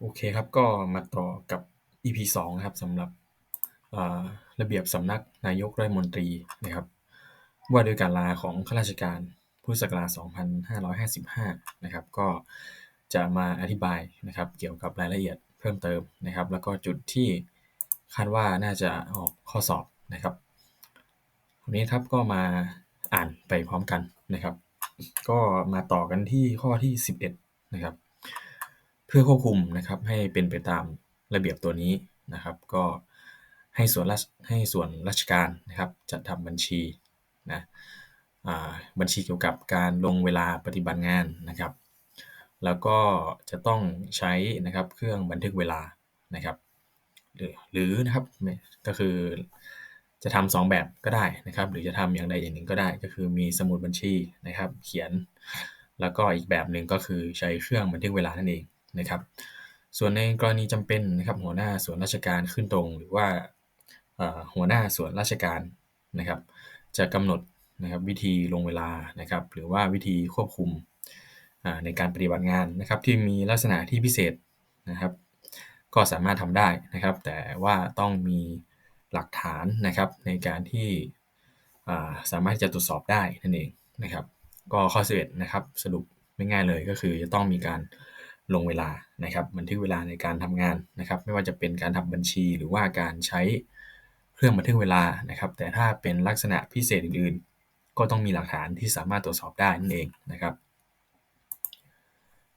โอเคครับ ก็มาต่อกับ EP 2นะครับสำหรับระเบียบสำนักนายกรัฐมนตรีนะครับ ว่าด้วยการลาของข้าราชการพุทธศักราช2555 นะครับ ก็จะมาอธิบายนะครับเกี่ยวกับรายละเอียดเพิ่มเติมนะครับ แล้วก็จุดที่คาดว่าน่าจะออกข้อสอบนะครับวันนี้ครับก็มาอ่านไปพร้อมกันนะครับ ก็มาต่อกันที่ข้อที่ 11 นะครับ เพื่อควบคุมนะครับให้เป็นไปตามระเบียบตัวนี้นะครับ ก็ให้ส่วนราชให้ส่วนราชการนะครับจัดทำบัญชีนะบัญชีเกี่ยวกับการลงเวลาปฏิบัติงานนะครับ แล้วก็จะต้องใช้นะครับเครื่องบันทึกเวลานะครับ หรือหรือนะครับก็คือจะทำสองแบบก็ได้นะครับ หรือจะทำอย่างใดอย่างหนึ่งก็ได้ ก็คือมีสมุดบัญชีนะครับ เขียน แล้วก็อีกแบบหนึ่งก็คือใช้เครื่องบันทึกเวลานั่นเอง นะครับ ส่วนในกรณีจำเป็นนะครับหัวหน้าส่วนราชการขึ้นตรง หรือว่าหัวหน้าส่วนราชการนะครับ จะกำหนดนะครับวิธีลงเวลานะครับ หรือว่าวิธีควบคุมในการปฏิบัติงานนะครับ ที่มีลักษณะที่พิเศษนะครับ ก็สามารถทำได้นะครับ แต่ว่าต้องมีหลักฐานนะครับในการที่สามารถจะตรวจสอบได้นั่นเองนะครับ ก็ข้อ11นะครับ สรุปไม่ง่ายเลยก็คือจะต้องมีการ ลงเวลานะครับบันทึกเวลาในการทำงานนะครับ ไม่ว่าจะเป็นการทำบัญชีหรือว่าการใช้เครื่องบันทึกเวลานะครับ แต่ถ้าเป็นลักษณะพิเศษอื่นๆ ก็ต้องมีหลักฐานที่สามารถตรวจสอบได้นั่นเองนะครับ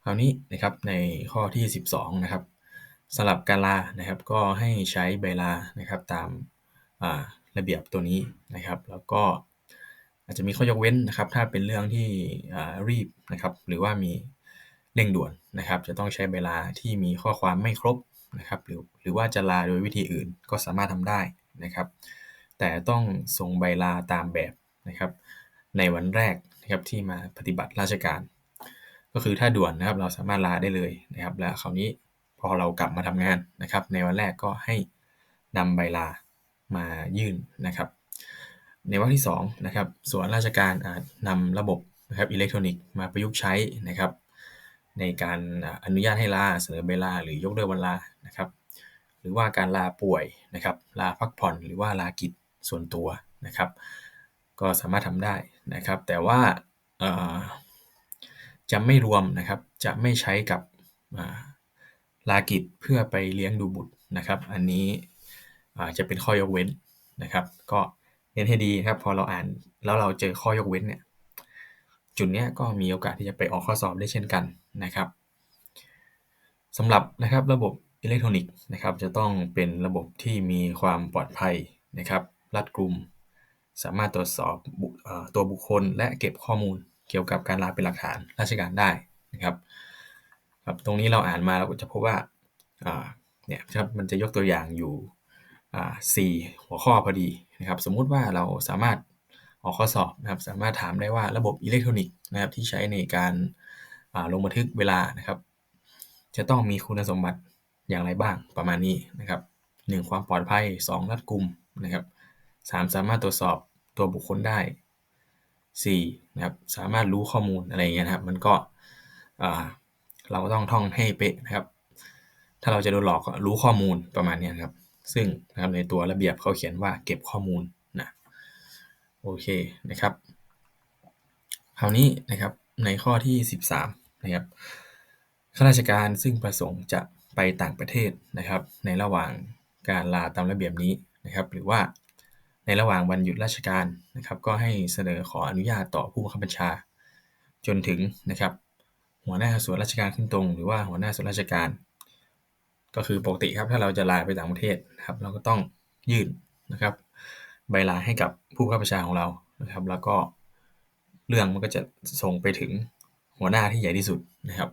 คราวนี้นะครับในข้อที่ 12 นะครับสำหรับการลานะครับ ก็ให้ใช้ใบลานะครับตามระเบียบตัวนี้นะครับ แล้วก็อาจจะมีข้อยกเว้นนะครับ ถ้าเป็นเรื่องที่รีบนะครับ หรือว่ามี เร่งด่วนนะครับ จะต้องใช้เวลาที่มีข้อความไม่ครบนะครับ หรือหรือว่าจะลาโดยวิธีอื่นก็สามารถทำได้นะครับ แต่ต้องส่งใบลาตามแบบนะครับ ในวันแรกนะครับที่มาปฏิบัติราชการ ก็คือถ้าด่วนนะครับเราสามารถลาได้เลยนะครับ แล้วคราวนี้พอเรากลับมาทำงานนะครับ ในวันแรกก็ให้นำใบลามายื่นนะครับ ในวันที่2นะครับส่วนราชการอาจนำระบบนะครับอิเล็กทรอนิกส์มาประยุกต์ใช้นะครับ ในการอนุญาตให้ลาเสนอใบลาหรือยกเลิกวันลานะครับ หรือว่าการลาป่วยนะครับ ลาพักผ่อนหรือว่าลากิจส่วนตัวนะครับ ก็สามารถทำได้นะครับ แต่ว่าจะไม่รวมนะครับ จะไม่ใช้กับลากิจเพื่อไปเลี้ยงดูบุตรนะครับ อันนี้จะเป็นข้อยกเว้นนะครับ ก็เน้นให้ดีครับ พอเราอ่านแล้วเราเจอข้อยกเว้นเนี่ย จุดนี้ก็มีโอกาสที่จะไปออกข้อสอบได้เช่นกัน นะครับสำหรับนะครับระบบอิเล็กทรอนิกส์นะครับจะต้องเป็นระบบที่มีความปลอดภัยนะครับรัดกุม สามารถตรวจสอบตัวบุคคล และเก็บข้อมูลเกี่ยวกับการลาเป็นหลักฐานราชการได้นะครับครับตรงนี้เราอ่านมาเราก็จะพบว่าเนี่ยครับมันจะยกตัวอย่างอยู่สี่หัวข้อพอดีนะครับสมมุติว่าเราสามารถออกข้อสอบนะครับสามารถถามได้ว่าระบบอิเล็กทรอนิกส์นะครับที่ใช้ในการ ลงบันทึกเวลานะครับ จะต้องมีคุณสมบัติอย่างไรบ้างประมาณนี้นะครับ 1. ความปลอดภัย 2. รัดกุมนะครับ 3. สามารถตรวจสอบตัวบุคคลได้ 4. นะครับสามารถรู้ข้อมูลอะไรเงี้ยนะครับ มันก็เราก็ต้องท่องให้เป๊ะนะครับ ถ้าเราจะโดนหลอกก็รู้ข้อมูลประมาณนี้ครับ ซึ่งนะครับในตัวระเบียบเขาเขียนว่าเก็บข้อมูลนะโอเคนะครับ คราวนี้นะครับในข้อที่ 13 นะครับข้าราชการซึ่งประสงค์จะไปต่างประเทศนะครับ ในระหว่างการลาตามระเบียบนี้นะครับ หรือว่าในระหว่างวันหยุดราชการนะครับ ก็ให้เสนอขออนุญาตต่อผู้บังคับบัญชา จนถึงนะครับ หัวหน้าส่วนราชการขึ้นตรง หรือว่าหัวหน้าส่วนราชการ ก็คือปกติครับถ้าเราจะลาไปต่างประเทศนะครับ เราก็ต้องยื่นนะครับใบลาให้กับผู้บังคับบัญชาของเรานะครับ แล้วก็เรื่องมันก็จะส่งไปถึง หัวหน้าที่ใหญ่ที่สุดนะครับ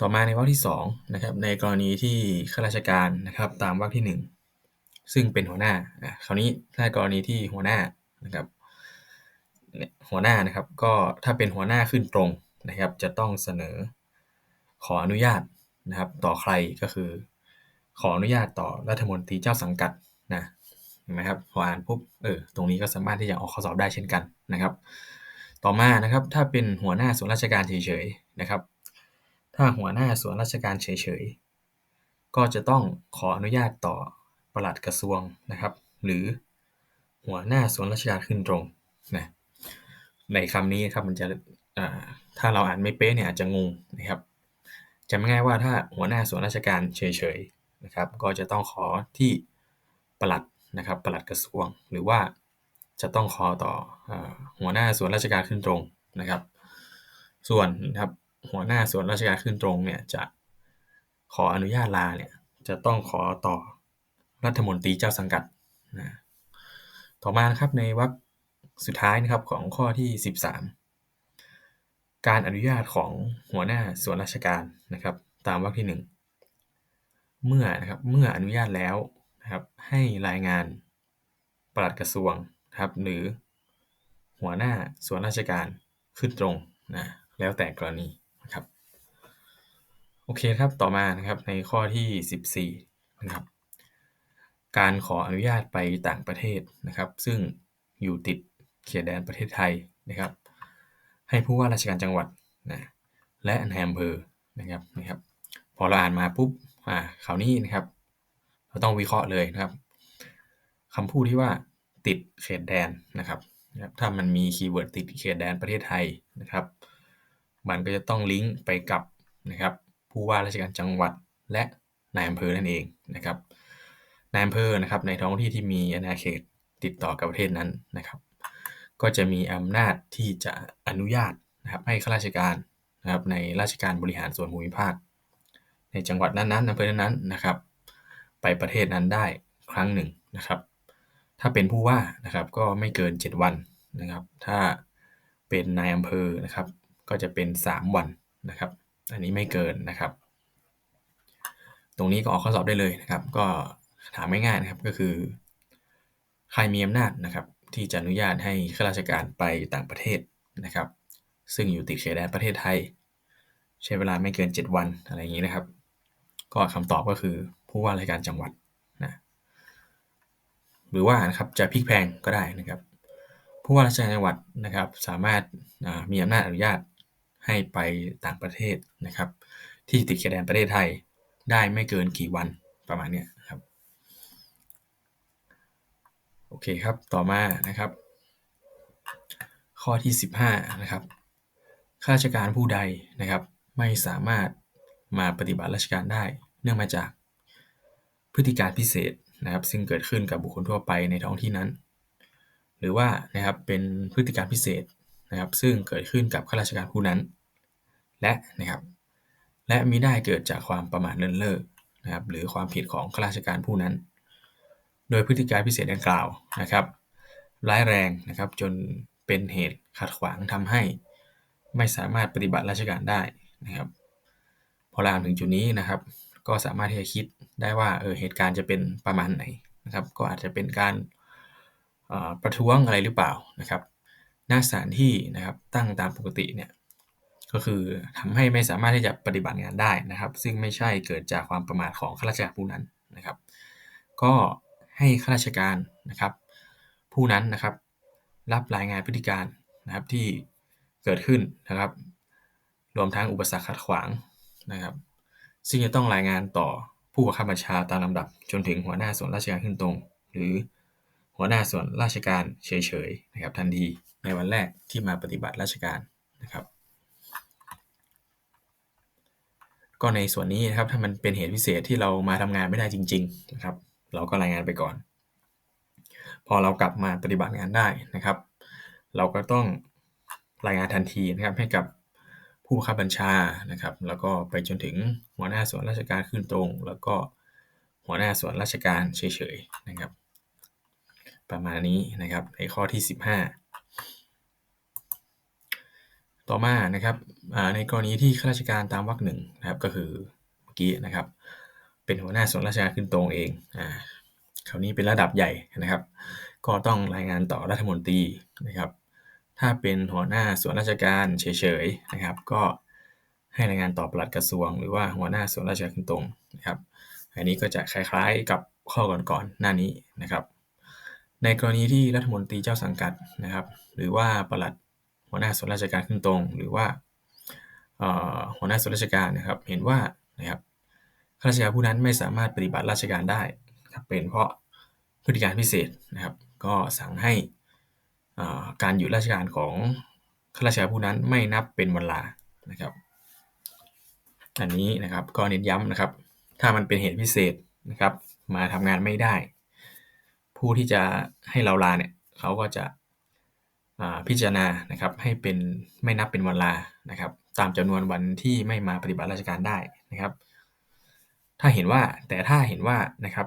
ต่อมาในวรรคที่2นะครับในกรณีที่ข้าราชการนะครับตามวรรคที่ 1 ซึ่งเป็นหัวหน้าคราวนี้ถ้ากรณีที่หัวหน้านะครับหัวหน้านะครับก็ถ้าเป็นหัวหน้าขึ้นตรงนะครับ จะต้องเสนอขออนุญาตนะครับ ต่อใครก็คือ ขออนุญาตต่อรัฐมนตรีเจ้าสังกัดนะเห็นไหมครับพออ่านปุ๊บเออตรงนี้ก็สามารถที่จะออกข้อสอบได้เช่นกันนะครับ ต่อมานะครับ ถ้าเป็นหัวหน้าส่วนราชการเฉยๆนะครับ ถ้าหัวหน้าส่วนราชการเฉยๆ ก็จะต้องขออนุญาตต่อปลัดกระทรวงนะครับ หรือหัวหน้าส่วนราชการขึ้นตรงนะในคำนี้ครับมันจะถ้าเราอ่านไม่เป๊ะเนี่ยอาจจะงงนะครับจำง่ายว่าถ้าหัวหน้าส่วนราชการเฉยๆนะครับ ก็จะต้องขอที่ปลัดนะครับปลัดกระทรวงหรือว่า จะต้องขอต่อหัวหน้าส่วนราชการขึ้นตรงนะครับ ส่วนนะครับหัวหน้าส่วนราชการขึ้นตรงเนี่ยจะขออนุญาตลาเนี่ยจะต้องขอต่อรัฐมนตรีเจ้าสังกัดนะต่อมานะครับในวรรคสุดท้ายนะครับของข้อที่ 13 การอนุญาตของหัวหน้าส่วนราชการนะครับ ตามวรรคที่ 1 เมื่อนะครับเมื่ออนุญาตแล้วนะครับให้รายงานปลัดกระทรวง นะครับหรือหัวหน้าส่วนราชการขึ้นตรงนะแล้วแต่กรณีนะครับโอเคครับต่อมานะครับในข้อที่ 14นะครับการขออนุญาตไปต่างประเทศนะครับ ซึ่งอยู่ติดเขตแดนประเทศไทยนะครับ ให้ผู้ว่าราชการจังหวัดนะและนายอำเภอนะครับนะครับ พอเราอ่านมาปุ๊บอ่าคราวนี้นะครับ เราต้องวิเคราะห์เลยนะครับคำพูดที่ว่า ติดเขตแดนนะครับ ถ้ามันมีคีย์เวิร์ดติดเขตแดนประเทศไทยนะครับ มันก็จะต้องลิงก์ไปกับนะครับผู้ว่าราชการจังหวัดและนายอำเภอนั่นเองนะครับนายอำเภอนะครับในท้องที่ที่มีอาณาเขตติดต่อกับประเทศนั้นนะครับ ก็จะมีอำนาจที่จะอนุญาตนะครับให้ข้าราชการนะครับในราชการบริหารส่วนภูมิภาค ในจังหวัดนั้นๆอำเภอนั้นๆนะครับ ไปประเทศนั้นได้ครั้งหนึ่งนะครับ ถ้าเป็นผู้ว่านะครับก็ไม่เกิน 7 วันนะครับ ถ้าเป็นนายอำเภอนะครับ ก็จะเป็น 3 วันนะครับ อันนี้ไม่เกินนะครับ ตรงนี้ก็ออกข้อสอบได้เลยนะครับ ก็ถามง่ายๆนะครับก็คือ ใครมีอำนาจนะครับที่จะอนุญาตให้ข้าราชการไปต่างประเทศนะครับ ซึ่งอยู่ติดเขตแดนประเทศไทย ใช้เวลาไม่เกิน 7 วันอะไรอย่างนี้นะครับ ก็คำตอบก็คือผู้ว่าราชการจังหวัด หรือว่านะครับจะพลิกแพงก็ได้นะครับผู้ว่าราชการจังหวัดนะครับสามารถมีอำนาจอนุญาตให้ไปต่างประเทศนะครับ ที่ติดเขตแดนประเทศไทยได้ไม่เกินกี่วันประมาณนี้ครับโอเคครับต่อมานะครับ ข้อที่ 15นะครับข้าราชการผู้ใดนะครับ ไม่สามารถมาปฏิบัติราชการได้ เนื่องมาจากพฤติการพิเศษ นะครับ ซึ่งเกิดขึ้นกับบุคคลทั่วไปในท้องที่นั้น หรือว่านะครับเป็นพฤติการพิเศษนะครับ ซึ่งเกิดขึ้นกับข้าราชการผู้นั้น และนะครับ และมิได้เกิดจากความประมาทเลินเล่อนะครับ หรือความผิดของข้าราชการผู้นั้น โดยพฤติการพิเศษดังกล่าวนะครับ ร้ายแรงนะครับจนเป็นเหตุขัดขวางทำให้ ไม่สามารถปฏิบัติราชการได้นะครับ พอรามถึงจุดนี้นะครับ ก็สามารถที่จะคิดได้ว่าเออเหตุการณ์จะเป็นประมาณไหนนะครับก็อาจจะเป็นการประท้วงอะไรหรือเปล่านะครับ หน้าสถานที่นะครับตั้งตามปกติเนี่ยก็คือทำให้ไม่สามารถที่จะปฏิบัติงานได้นะครับ ซึ่งไม่ใช่เกิดจากความประมาทของข้าราชการผู้นั้นนะครับ ก็ให้ข้าราชการนะครับ ผู้นั้นนะครับรับรายงานพฤติการนะครับที่เกิดขึ้นนะครับ รวมทั้งอุปสรรคขัดขวางนะครับ ซึ่งจะต้องรายงานต่อผู้บังคับบัญชาตามลำดับจนถึงหัวหน้าส่วนราชการขึ้นตรง หรือหัวหน้าส่วนราชการเฉยๆนะครับทันทีในวันแรกที่มาปฏิบัติราชการนะครับ ก็ในส่วนนี้นะครับถ้ามันเป็นเหตุพิเศษที่เรามาทำงานไม่ได้จริงๆนะครับ เราก็รายงานไปก่อน พอเรากลับมาปฏิบัติงานได้นะครับ เราก็ต้องรายงานทันทีนะครับให้กับ ผู้บังคับบัญชานะครับ แล้วก็ไปจนถึงหัวหน้าส่วนราชการขึ้นตรง แล้วก็หัวหน้าส่วนราชการเฉยๆนะครับ ประมาณนี้นะครับในข้อที่ 15 ต่อมานะครับในกรณีที่ข้าราชการตามวรรคหนึ่งนะครับก็คือเมื่อกี้นะครับ เป็นหัวหน้าส่วนราชการขึ้นตรงเองอ่าคราวนี้เป็นระดับใหญ่นะครับ ก็ต้องรายงานต่อรัฐมนตรีนะครับ ถ้าเป็นหัวหน้าส่วนราชการเฉยๆนะครับ ก็ให้รายงานต่อปลัดกระทรวง หรือว่าหัวหน้าส่วนราชการขึ้นตรงนะครับ อันนี้ก็จะคล้ายๆกับข้อก่อนๆหน้านี้นะครับ ในกรณีที่รัฐมนตรีเจ้าสังกัดนะครับ หรือว่าปลัดหัวหน้าส่วนราชการขึ้นตรง หรือว่าหัวหน้าส่วนราชการนะครับ เห็นว่านะครับข้าราชการผู้นั้นไม่สามารถปฏิบัติราชการได้ครับเป็นเพราะพฤติการพิเศษนะครับ ก็สั่งให้ การหยุดราชการของข้าราชการผู้นั้นไม่นับเป็นวันลานะครับ อันนี้นะครับก็เน้นย้ำนะครับ ถ้ามันเป็นเหตุพิเศษนะครับ มาทำงานไม่ได้ ผู้ที่จะให้เราลาเนี่ยเขาก็จะพิจารณานะครับให้เป็นไม่นับเป็นวันลานะครับ ตามจำนวนวันที่ไม่มาปฏิบัติราชการได้นะครับ ถ้าเห็นว่าแต่ถ้าเห็นว่านะครับ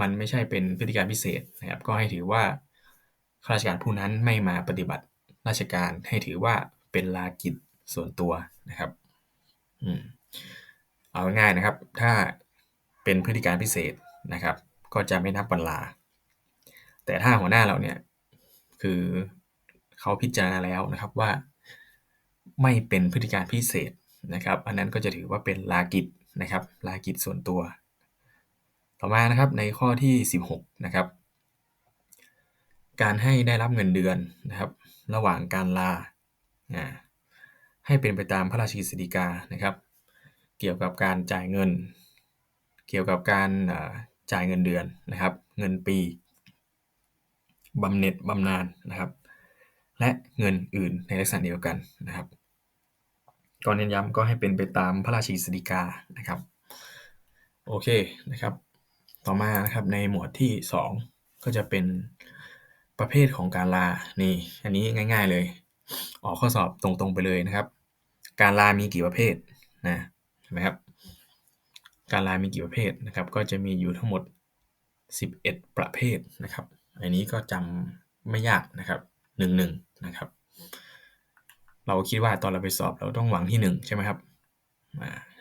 มันไม่ใช่เป็นพฤติการพิเศษนะครับ ก็ให้ถือว่า ข้าราชการผู้นั้นไม่มาปฏิบัติราชการให้ถือว่าเป็นลากิจส่วนตัวนะครับอเอาง่ายนะครับ ถ้าเป็นพฤติการพิเศษนะครับ ก็จะไม่นับวันลา แต่ถ้าหัวหน้าเราเนี่ยคือเขาพิจารณาแล้วนะครับว่าไม่เป็นพฤติการพิเศษนะครับ อันนั้นก็จะถือว่าเป็นลากิจนะครับ ลากิจส่วนตัว ต่อมานะครับในข้อที่ 16 นะครับ การให้ได้รับเงินเดือนนะครับ ระหว่างการลาให้เป็นไปตามพระราชกฤษฎีกานะครับ เกี่ยวกับการจ่ายเงิน เกี่ยวกับการจ่ายเงินเดือนนะครับ เงินปีบำเหน็จบำนาญนะครับ และเงินอื่นในลักษณะเดียวกันนะครับก่อนเน้นย้ำก็ให้เป็นไปตามพระราชกฤษฎีกานะครับโอเคนะครับ ต่อมานะครับในหมวดที่ 2 ก็จะเป็น ประเภทของการลา นี่ อันนี้ง่าย ๆเลย ออกข้อสอบตรงๆไปเลยนะครับ การลามีกี่ประเภทนะเห็นไหมครับ การลามีกี่ประเภทนะครับ ก็จะมีอยู่ทั้งหมด 11 ประเภทนะครับ อันนี้ก็จำไม่ยากนะครับ1งนะครับ เราคิดว่าตอนเราไปสอบเราต้องหวังที่ 1 ใช่ไหมครับ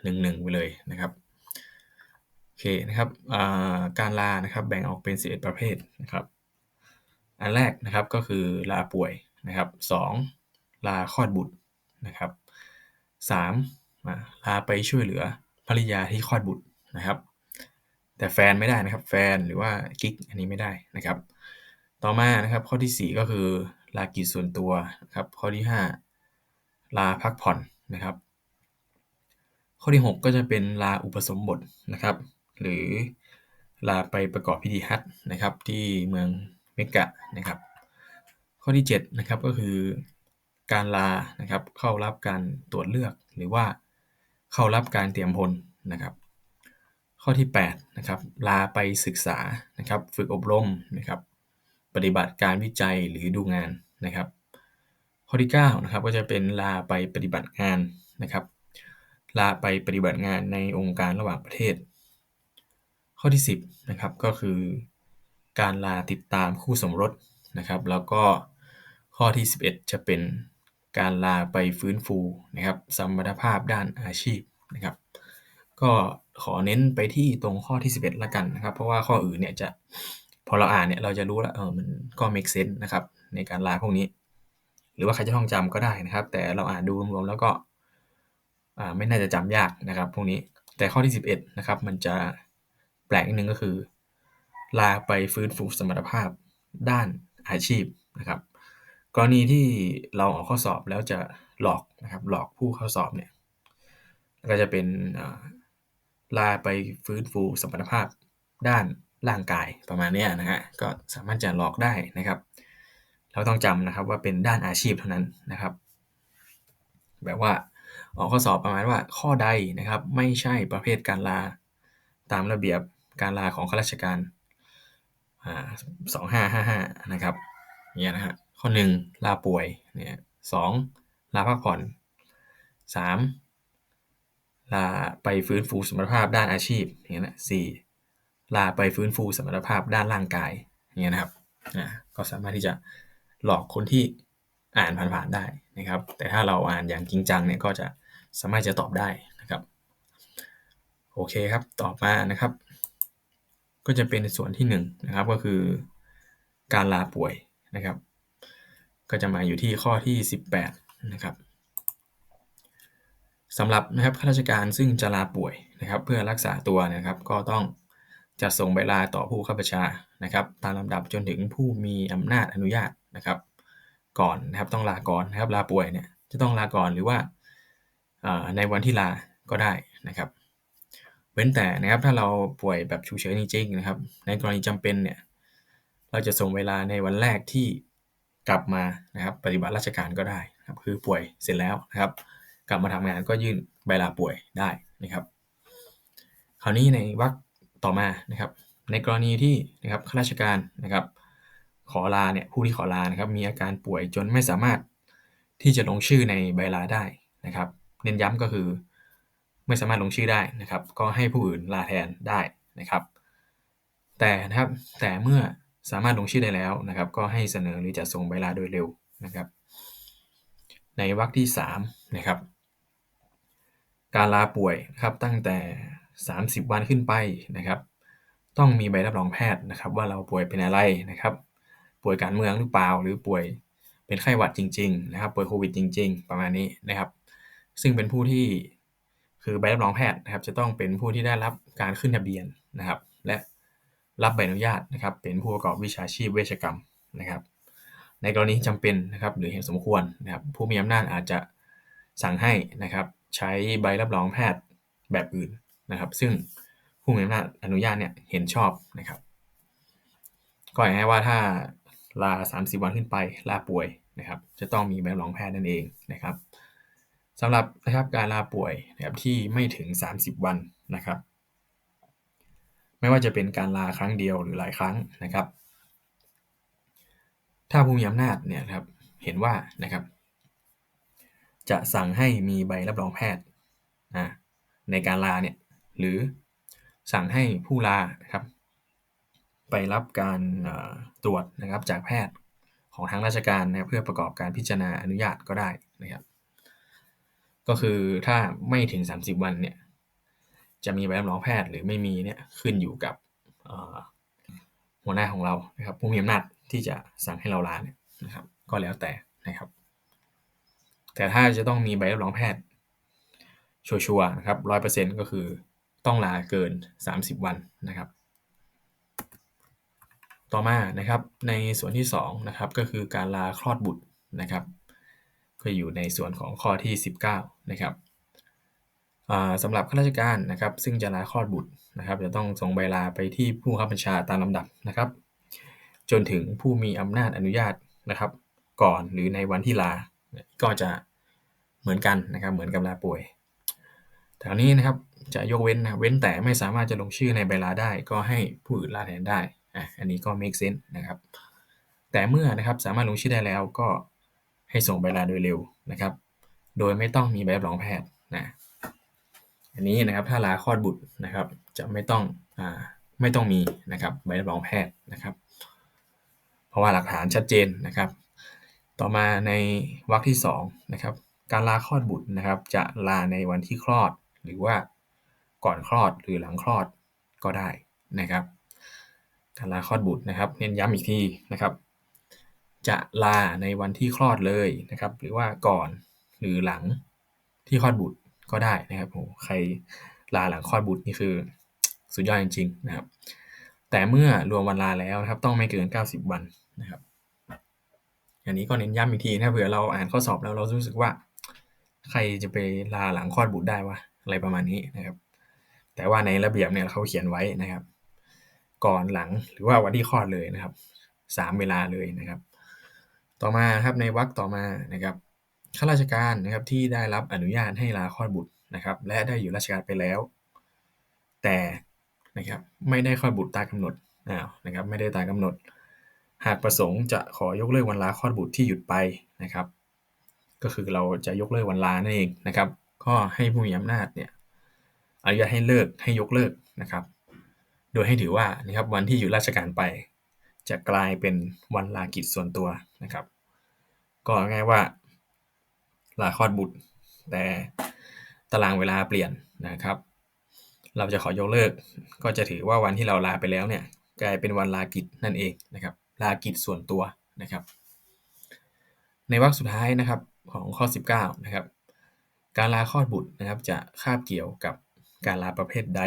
หนึ่งหนึ่งไปเลยนะครับโอเคนะครับการลานะครับแบ่งออกเป็น 11 ประเภทนะครับ อันแรกนะครับก็คือลาป่วยนะครับ 2. ลาคลอดบุตรนะครับ 3. ลาไปช่วยเหลือภริยาที่คลอดบุตรนะครับ แต่แฟนไม่ได้นะครับ แฟนหรือว่ากิ๊กอันนี้ไม่ได้นะครับ ต่อมานะครับข้อที่ 4 ก็คือลากิจส่วนตัวครับ ข้อที่ 5 ลาพักผ่อนนะครับ ข้อที่ 6 ก็จะเป็นลาอุปสมบทนะครับ หรือลาไปประกอบพิธีฮัทนะครับ ที่เมือง กะนะครับ ข้อที่7นะครับก็คือการลานะครับเข้ารับการตรวจเลือกหรือว่าเข้ารับการเตรียมพลนะครับ ข้อที่8นะครับลาไปศึกษานะครับฝึกอบรมนะครับปฏิบัติการวิจัยหรือดูงานนะครับ ข้อที่9นะครับก็จะเป็นลาไปปฏิบัติงานนะครับ ลาไปปฏิบัติงานในองค์การระหว่างประเทศ ข้อที่ 10นะครับก็คือ การลาติดตามคู่สมรสนะครับ แล้วก็ข้อที่ 11 จะเป็นการลาไปฟื้นฟูนะครับสมรรถภาพด้านอาชีพนะครับ ก็ขอเน้นไปที่ตรงข้อที่ 11 ละกันนะครับ เพราะว่าข้ออื่นเนี่ยจะพอเราอ่านเนี่ยเราจะรู้แล้วเออมันก็ make sense นะครับในการลาพวกนี้ หรือว่าใครจะท่องจำก็ได้นะครับ แต่เราอ่านดูรวมๆแล้วก็ไม่น่าจะจำยากนะครับ พวกนี้แต่ข้อที่ 11นะครับมันจะแปลกนิดนึงก็คือ ลาไปฟื้นฟูสมรรถภาพด้านอาชีพนะครับ กรณีที่เราออกข้อสอบแล้วจะหลอกนะครับหลอกผู้เข้าสอบเนี่ยก็จะเป็นลาไปฟื้นฟูสมรรถภาพด้านร่างกายประมาณนี้นะฮะก็สามารถจะหลอกได้นะครับ เราต้องจำนะครับว่าเป็นด้านอาชีพเท่านั้นนะครับ แบบว่าออกข้อสอบประมาณว่าข้อใดนะครับไม่ใช่ประเภทการลาตามระเบียบการลาของข้าราชการ สองห้าห้าห้านะครับเนี่ยนะฮะข้อหนึ่งลาป่วยเนี่ยสองลาพักผ่อนสามลาไปฟื้นฟูสมรรถภาพด้านอาชีพอย่างนี้นะสี่ลาไปฟื้นฟูสมรรถภาพด้านร่างกายอย่างนี้นะครับอ่าก็สามารถที่จะหลอกคนที่อ่านผ่านๆได้นะครับ แต่ถ้าเราอ่านอย่างจริงจังเนี่ยก็จะสามารถจะตอบได้นะครับ โอเคครับ ต่อมานะครับ ก็จะเป็นส่วนที่1นนะครับก็คือการลาป่วยนะครับ ก็จะมาอยู่ที่ข้อที่ 18นะครับสำหรับนะครับข้าราชการซึ่งจะลาป่วยนะครับ เพื่อรักษาตัวนะครับ ก็ต้องจัดส่งใบลาต่อผู้ข้าราชานะครับ ตามลำดับจนถึงผู้มีอำนาจอนุญาตนะครับ ก่อนนะครับต้องลาก่อนนะครับลาป่วยเนี่ยจะต้องลาก่อนหรือว่าในวันที่ลาก็ได้นะครับ เว้นแต่นะครับถ้าเราป่วยแบบฉุกเฉินจริงๆนะครับ ในกรณีจำเป็นเนี่ยเราจะส่งเวลาในวันแรกที่กลับมานะครับ ปฏิบัติราชการก็ได้ครับ คือป่วยเสร็จแล้วนะครับ กลับมาทำงานก็ยื่นใบลาป่วยได้นะครับ คราวนี้ในวรรคต่อมานะครับ ในกรณีที่นะครับข้าราชการนะครับ ขอลาเนี่ยผู้ที่ขอลานะครับ มีอาการป่วยจนไม่สามารถที่จะลงชื่อในใบลาได้นะครับ เน้นย้ำก็คือ ไม่สามารถลงชื่อได้นะครับ ก็ให้ผู้อื่นลาแทนได้นะครับ แต่นะครับแต่เมื่อสามารถลงชื่อได้แล้วนะครับ ก็ให้เสนอหรือจะส่งใบลาโดยเร็วนะครับ ในวรรคที่3นะครับ การลาป่วยนะครับตั้งแต่ 30 วันขึ้นไปนะครับ ต้องมีใบรับรองแพทย์นะครับ ว่าเราป่วยเป็นอะไรนะครับ ป่วยการเมืองหรือเปล่าหรือป่วยเป็นไข้หวัดจริง ๆ นะครับ ป่วยโควิดจริง ๆ ประมาณนี้นะครับ ซึ่งเป็นผู้ที่ คือใบรับรองแพทย์นะครับจะต้องเป็นผู้ที่ได้รับการขึ้นทะเบียนนะครับ และรับใบอนุญาตนะครับ เป็นผู้ประกอบวิชาชีพเวชกรรมนะครับ ในกรณีจำเป็นนะครับหรือเห็นสมควรนะครับผู้มีอำนาจอาจจะสั่งให้นะครับ ใช้ใบรับรองแพทย์แบบอื่นนะครับ ซึ่งผู้มีอำนาจอนุญาตเนี่ยเห็นชอบนะครับ ก็อย่างว่าถ้าลา 30 วันขึ้นไปลาป่วยนะครับ จะต้องมีใบรับรองแพทย์นั่นเองนะครับ สำหรับนะครับการลาป่วยนะครับที่ไม่ถึง 30 วันนะครับ ไม่ว่าจะเป็นการลาครั้งเดียวหรือหลายครั้งนะครับ ถ้าผู้มีอำนาจเนี่ยครับเห็นว่านะครับ จะสั่งให้มีใบรับรองแพทย์นะในการลาเนี่ยหรือสั่งให้ผู้ลาครับ ไปรับการตรวจนะครับจากแพทย์ของทางราชการนะเพื่อประกอบการพิจารณาอนุญาตก็ได้นะครับ ก็คือถ้าไม่ถึง 30 วันเนี่ย จะมีใบรับรองแพทย์หรือไม่มีเนี่ยขึ้นอยู่กับหัวหน้าของเรานะครับผู้มีอำนาจที่จะสั่งให้เราลาเนี่ยนะครับ ก็แล้วแต่นะครับ แต่ถ้าจะต้องมีใบรับรองแพทย์ ชัวร์ๆนะครับร้อยเปอร์เซ็นต์ก็คือต้องลาเกิน 30 วันนะครับ ต่อมานะครับในส่วนที่2นะครับก็คือการลาคลอดบุตรนะครับ ก็อยู่ในส่วนของข้อที่ 19 นะครับสำหรับข้าราชการนะครับซึ่งจะลาคลอดบุตรนะครับ จะต้องส่งใบลาไปที่ผู้ขับบัญชาตามลำดับนะครับ จนถึงผู้มีอำนาจอนุญาตนะครับ ก่อนหรือในวันที่ลาก็จะเหมือนกันนะครับเหมือนกับลาป่วยแถวนี้นะครับจะยกเว้นนะเว้นแต่ไม่สามารถจะลงชื่อในใบลาได้ ก็ให้ผู้อื่นลาแทนได้อะอันนี้ก็ make sense นะครับ แต่เมื่อนะครับสามารถลงชื่อได้แล้วก็ ให้ส่งใบลาโดยเร็วนะครับ โดยไม่ต้องมีใบรับรองแพทย์นะอันนี้นะครับถ้าลาคลอดบุตรนะครับ จะไม่ต้องอ่าไม่ต้องมีนะครับใบรับรองแพทย์นะครับ เพราะว่าหลักฐานชัดเจนนะครับ ต่อมาในวรรคที่2นะครับการลาคลอดบุตรนะครับ จะลาในวันที่คลอด หรือว่าก่อนคลอดหรือหลังคลอดก็ได้นะครับ การลาคลอดบุตรนะครับ เน้นย้ำอีกทีนะครับ จะลาในวันที่คลอดเลยนะครับ หรือว่าก่อนหรือหลังที่คลอดบุตรก็ได้นะครับโหใครลาหลังคลอดบุตรนี่คือสุดยอดจริงๆนะครับ แต่เมื่อรวมวันลาแล้วนะครับ ต้องไม่เกิน 90 วันนะครับอันนี้ก็เน้นย้ำอีกทีนะเผื่อเราอ่านข้อสอบแล้วเรารู้สึกว่า ใครจะไปลาหลังคลอดบุตรได้วะอะไรประมาณนี้นะครับ แต่ว่าในระเบียบเนี่ยเขาเขียนไว้นะครับ ก่อนหลังหรือว่าวันที่คลอดเลยนะครับสามเวลาเลยนะครับ ต่อมาครับในวรรคต่อมานะครับข้าราชการนะครับที่ได้รับอนุญาตให้ลาคลอดบุตรนะครับ และได้อยู่ราชการไปแล้ว แต่นะครับไม่ได้คลอดบุตรตามกาหนดอ้าวนะครับไม่ได้ตามกาหนด หากประสงค์จะขอยกเลิกวันลาคลอดบุตรที่หยุดไปนะครับ ก็คือเราจะยกเลิกวันลานั่นเองนะครับ ก็ให้ผู้มีอำนาจเนี่ยอนุญาตให้เลิกให้ยกเลิกนะครับ โดยให้ถือว่านะครับวันที่อยู่ราชการไป จะกลายเป็นวันลากิจส่วนตัวนะครับ ก็ง่ายว่าลาคลอดบุตร แต่ตารางเวลาเปลี่ยนนะครับ เราจะขอยกเลิก ก็จะถือว่าวันที่เราลาไปแล้วเนี่ยกลายเป็นวันลากิจนั่นเองนะครับ ลากิจส่วนตัวนะครับ ในวรรคสุดท้ายนะครับของข้อ 19นะครับ การลาคลอดบุตรนะครับ จะคาบเกี่ยวกับการลาประเภทใด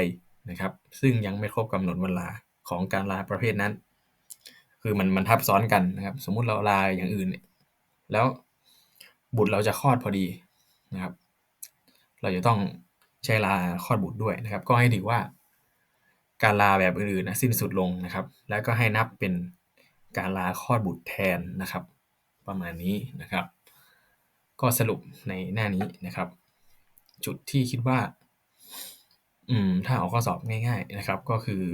นะครับ ซึ่งยังไม่ครบกำหนดเวลาของการลาประเภทนั้น คือมันมันทับซ้อนกันนะครับ สมมุติเราลาอย่างอื่นเนี่ยแล้วบุตรเราจะคลอดพอดีนะครับ เราจะต้องใช้ลาคลอดบุตรด้วยนะครับ ก็ให้ถือว่า การลาแบบอื่นๆนะสิ้นสุดลงนะครับ แล้วก็ให้นับเป็นการลาคลอดบุตรแทนนะครับ ประมาณนี้นะครับ ก็สรุปในหน้านี้นะครับ จุดที่คิดว่า อืมถ้าเอาข้อสอบง่าย ๆนะครับ ก็คือ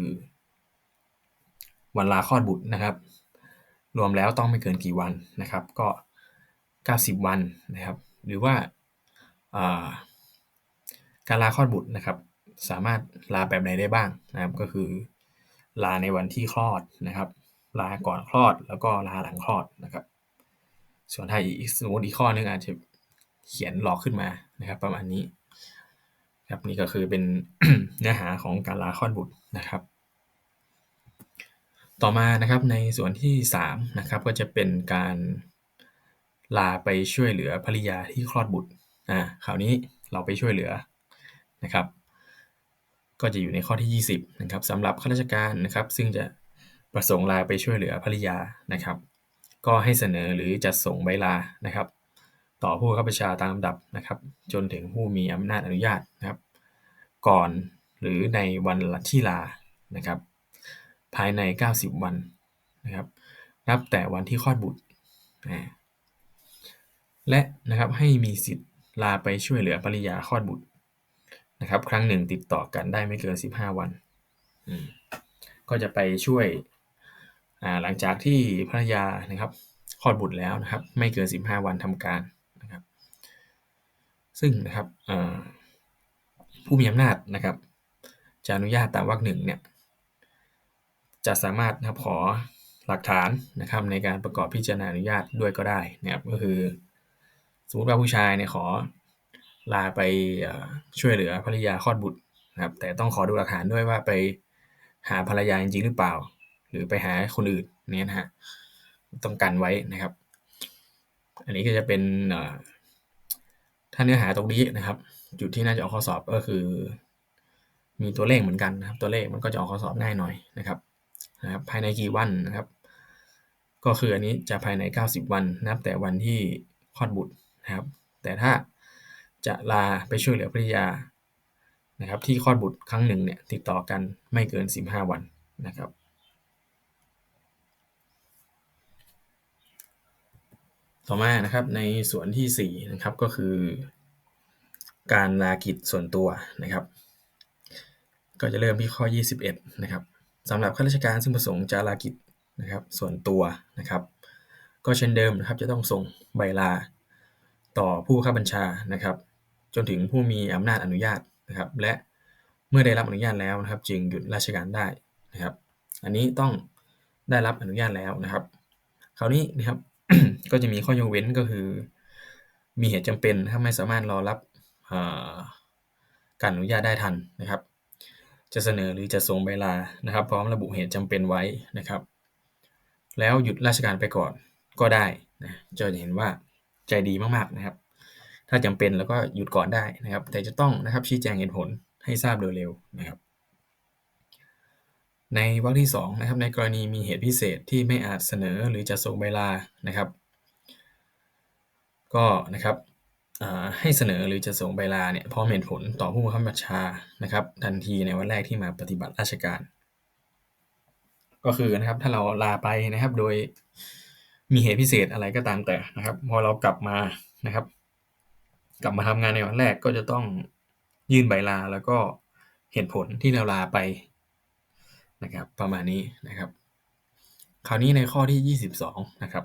วันลาคลอดบุตรนะครับ รวมแล้วต้องไม่เกินกี่วันนะครับ ก็ 90 วันนะครับ หรือว่าการลาคลอดบุตรนะครับ สามารถลาแบบไหนได้บ้างนะครับ ก็คือ ลาในวันที่คลอดนะครับ ลาก่อนคลอดแล้วก็ลาหลังคลอดนะครับ ส่วนถ้าอีกสมมติอีกข้อนึงอาจจะเขียนหลอกขึ้นมานะครับ ประมาณนี้ครับนี่ก็คือเป็นเนื้อหาของการลาคลอดบุตรนะครับ ต่อมานะครับในส่วนที่3นะครับก็จะเป็นการลาไปช่วยเหลือภริยาที่คลอดบุตรอ่าคราวนี้เราไปช่วยเหลือนะครับ ก็จะอยู่ในข้อที่ 20นะครับสำหรับข้าราชการนะครับ ซึ่งจะประสงค์ลาไปช่วยเหลือภริยานะครับ ก็ให้เสนอหรือจัดส่งใบลานะครับ ต่อผู้ข้าราชการตามลำดับนะครับ จนถึงผู้มีอำนาจอนุญาตนะครับ ก่อนหรือในวันที่ลานะครับ ภายใน 90 วันนะครับนับแต่วันที่คลอดบุตร และนะครับให้มีสิทธิ์ลาไปช่วยเหลือภริยาคลอดบุตรนะครับครั้งหนึ่งติดต่อกันได้ไม่เกิน 15 วัน ก็จะไปช่วยหลังจากที่ภรรยานะครับคลอดบุตรแล้วนะครับไม่เกิน 15 วันทำการนะครับซึ่งนะครับผู้มีอำนาจนะครับจะอนุญาตตามวรรคหนึ่งเนี่ย จะสามารถนะครับขอหลักฐานนะครับในการประกอบพิจารณาอนุญาตด้วยก็ได้นะครับก็คือ สมมติว่าผู้ชายเนี่ยขอลาไปช่วยเหลือภรรยาคลอดบุตรนะครับแต่ต้องขอดูหลักฐานด้วยว่าไปหาภรรยาจริงหรือเปล่า หรือไปหาคนอื่นเนี่ยนะฮะต้องกันไว้นะครับ อันนี้ก็จะเป็นถ้าเนื้อหาตรงนี้นะครับ จุดที่น่าจะออกข้อสอบก็คือ มีตัวเลขเหมือนกันนะครับ ตัวเลขมันก็จะออกข้อสอบง่ายหน่อยนะครับ นะครับภายในกี่วันนะครับ ก็คืออันนี้จะภายใน 90 วันนับแต่วันที่คลอดบุตรนะครับ แต่ถ้าจะลาไปช่วยเหลือภริยานะครับที่คลอดบุตรครั้งหนึ่งเนี่ยติดต่อกันไม่เกิน 15 วันนะครับต่อมานะครับในส่วนที่4นะครับก็คือ การลากิจส่วนตัวนะครับ ก็จะเริ่มที่ข้อ 21 นะครับ สำหรับข้าราชการซึ่งประสงค์จะลากิจนะครับส่วนตัวนะครับ ก็เช่นเดิมนะครับจะต้องส่งใบลาต่อผู้ข้าบัญชานะครับ จนถึงผู้มีอำนาจอนุญาตนะครับ และเมื่อได้รับอนุญาตแล้วนะครับ จึงหยุดราชการได้นะครับ อันนี้ต้องได้รับอนุญาตแล้วนะครับ คราวนี้นะครับก็จะมีข้อยกเว้นก็คือ มีเหตุจำเป็นถ้าไม่สามารถรอรับการอนุญาตได้ทันนะครับ จะเสนอหรือจะส่งใบลานะครับ พร้อมระบุเหตุจำเป็นไว้นะครับ แล้วหยุดราชการไปก่อนก็ได้นะจะเห็นว่าใจดีมากๆนะครับ ถ้าจำเป็นแล้วก็หยุดก่อนได้นะครับ แต่จะต้องนะครับชี้แจงเหตุผลให้ทราบโดยเร็วนะครับ ในวรรคที่2นะครับในกรณีมีเหตุพิเศษที่ไม่อาจเสนอหรือจะส่งใบลานะครับ ก็นะครับ ให้เสนอหรือจะส่งใบลาเนี่ยพร้อมเหตุผลต่อผู้บังคับบัญชานะครับ ทันทีในวันแรกที่มาปฏิบัติราชการ ก็คือนะครับถ้าเราลาไปนะครับ โดยมีเหตุพิเศษอะไรก็ตามแต่นะครับ พอเรากลับมานะครับ กลับมาทำงานในวันแรกก็จะต้องยื่นใบลาแล้วก็เหตุผลที่เราลาไปนะครับ ประมาณนี้นะครับ คราวนี้ในข้อที่ 22 นะครับ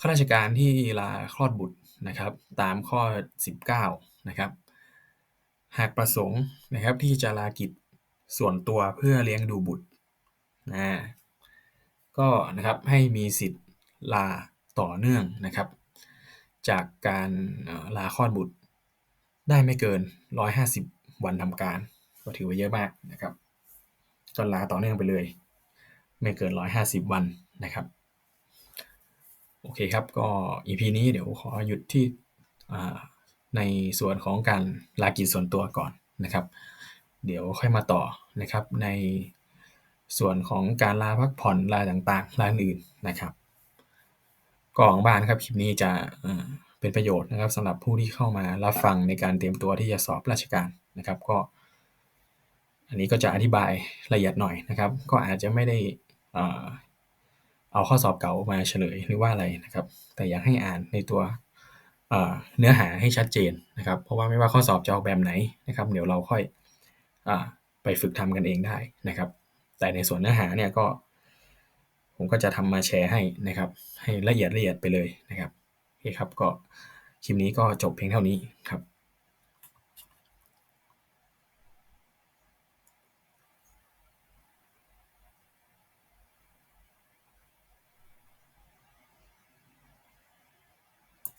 ข้าราชการที่ลาคลอดบุตร นะครับตามข้อ 19นะครับหากประสงค์นะครับที่จะลากิจส่วนตัวเพื่อเลี้ยงดูบุตรนะก็นะครับให้มีสิทธิ์ลาต่อเนื่องนะครับ จากการลาคลอดบุตรได้ไม่เกิน 150 วันทำการก็ถือว่าเยอะมากนะครับก็ลาต่อเนื่องไปเลย ไม่เกิน 150 วันนะครับ โอเคครับ ก็ EP นี้เดี๋ยวขอหยุดที่ในส่วนของการลากิจส่วนตัวก่อนนะครับ เดี๋ยวค่อยมาต่อนะครับในส่วนของการลาพักผ่อนลาต่างๆลาอื่นนะครับก็ของบ้านครับคลิปนี้จะเเป็นประโยชน์นะครับสำหรับผู้ที่เข้ามารับฟังในการเตรียมตัวที่จะสอบราชการนะครับ ก็ อันนี้ก็จะอธิบายละเอียดหน่อยนะครับ ก็อาจจะไม่ได้ เอาข้อสอบเก่ามาเฉลยหรือว่าอะไรนะครับ แต่อยากให้อ่านในตัวเนื้อหาให้ชัดเจนนะครับ เพราะว่าไม่ว่าข้อสอบจะออกแบบไหนนะครับ เดี๋ยวเราค่อยอไปฝึกทำกันเองได้นะครับ แต่ในส่วนเนื้อหาเนี่ยก็ ผมก็จะทำมาแชร์ให้นะครับ ให้ละเอียดละเอียดไปเลยนะครับโอเคครับก็คลิปนี้ก็จบเพียงเท่านี้ครับ